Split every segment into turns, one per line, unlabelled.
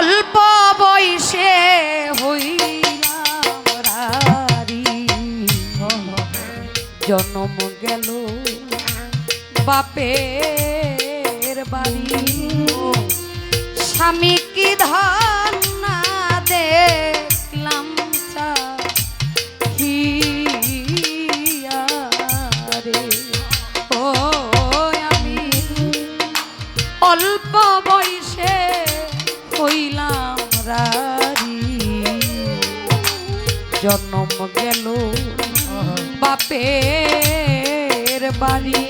অল্প বয়সে হইলারি জন্ম গেল বাপের বাড়ি। জন্ম গেল। বাপের বাড়ি।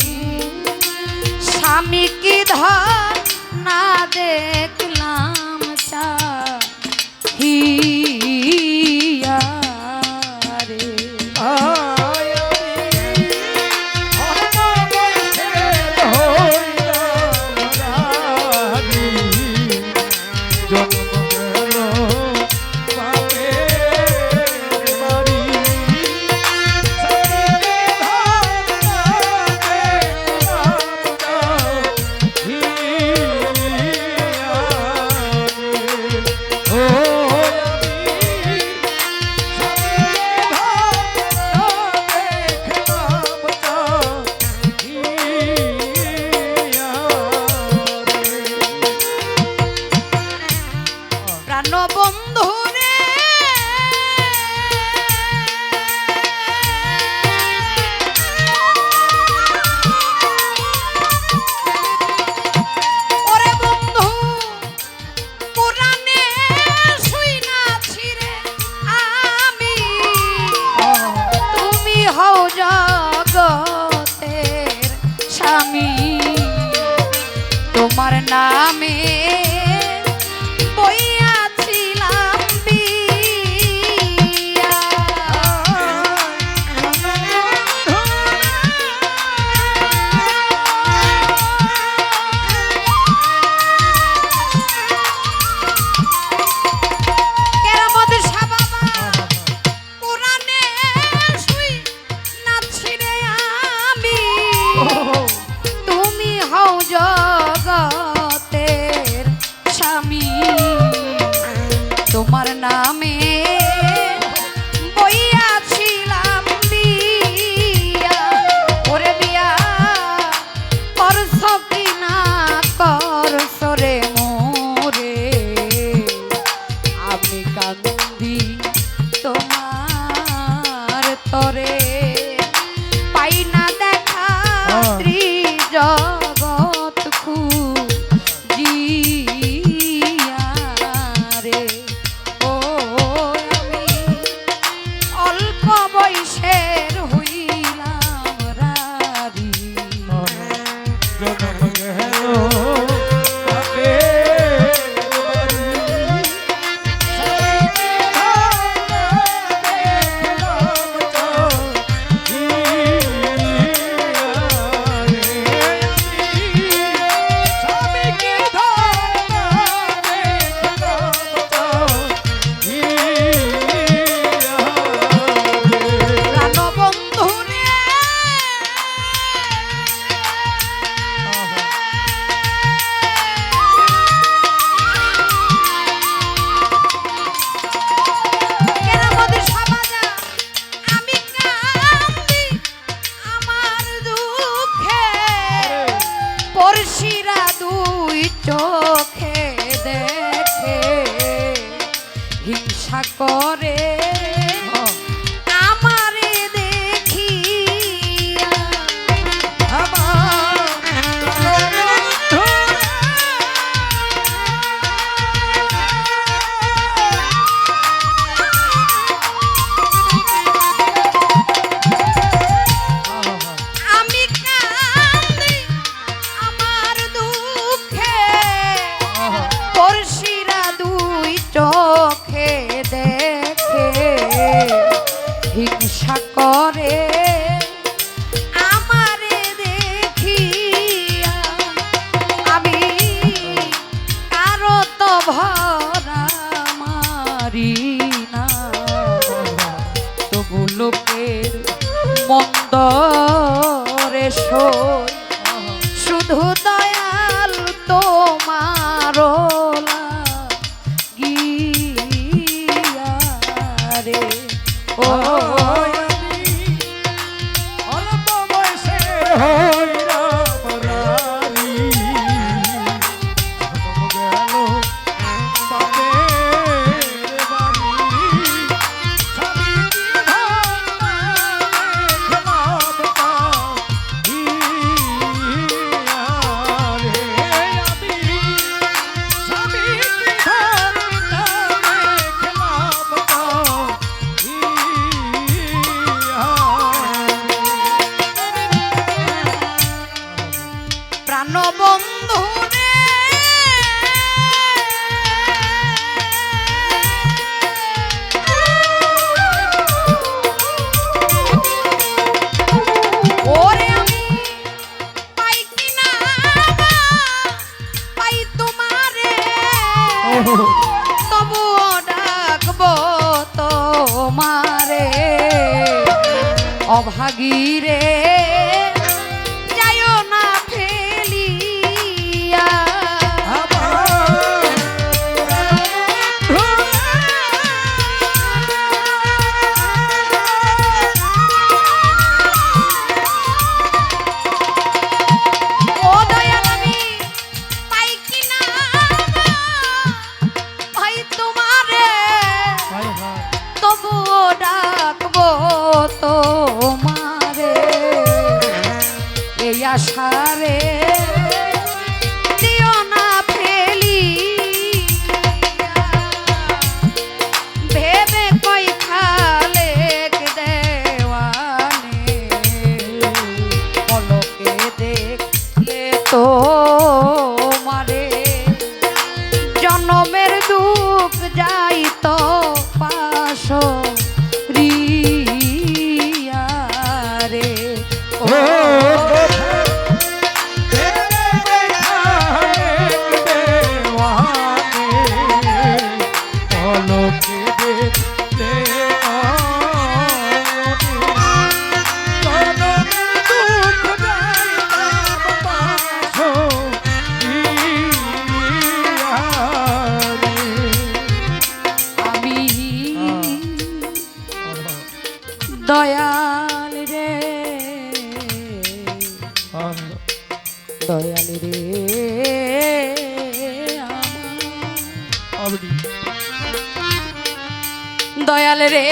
স্বামী কি ধর না দেখলাম চা হি বন্দরে সই যাইও আশারে দিও না ফেলি। ভেবে কই খালে দেওয়ানে পলকে দেখলে তো মারে জনমের দুঃখ যাই আমার দয়াল রে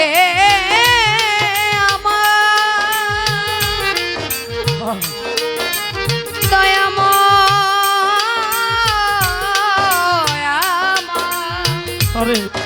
আমার। দয়াম
আরে।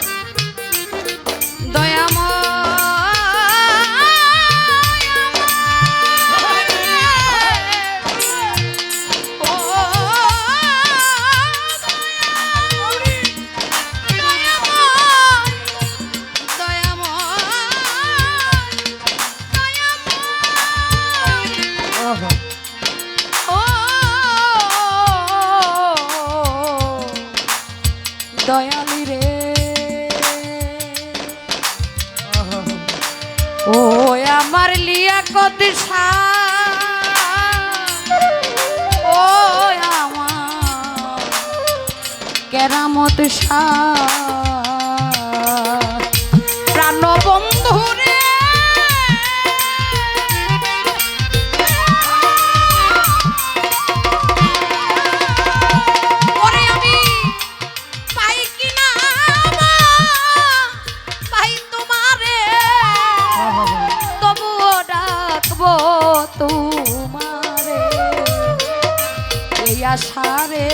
দয়ালি রে। ও আমার লিয়া কত ও আমার কেরামত প্রাণ এই আশারে।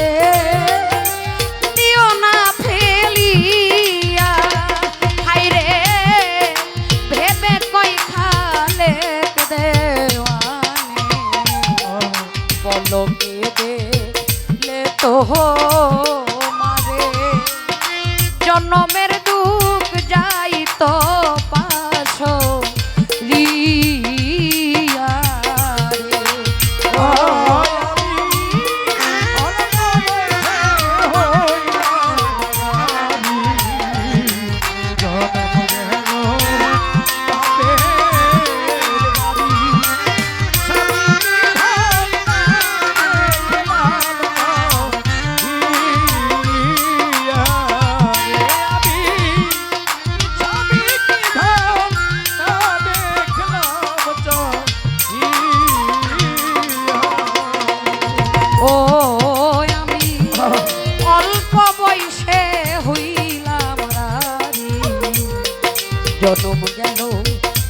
জনম গেল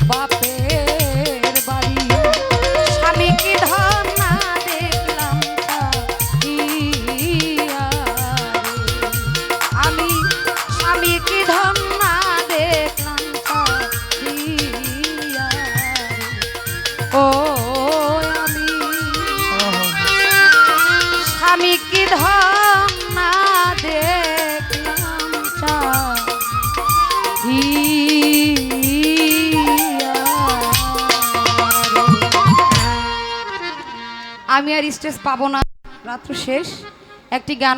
বাপের বাড়ি স্বামী কি ধন না দেখলাম। আমি স্বামী কি ধন না দেখলাম। ও আমি স্বামী কি ধন আমি আর স্টেজ পাবো না। রাত্র শেষ। একটি গান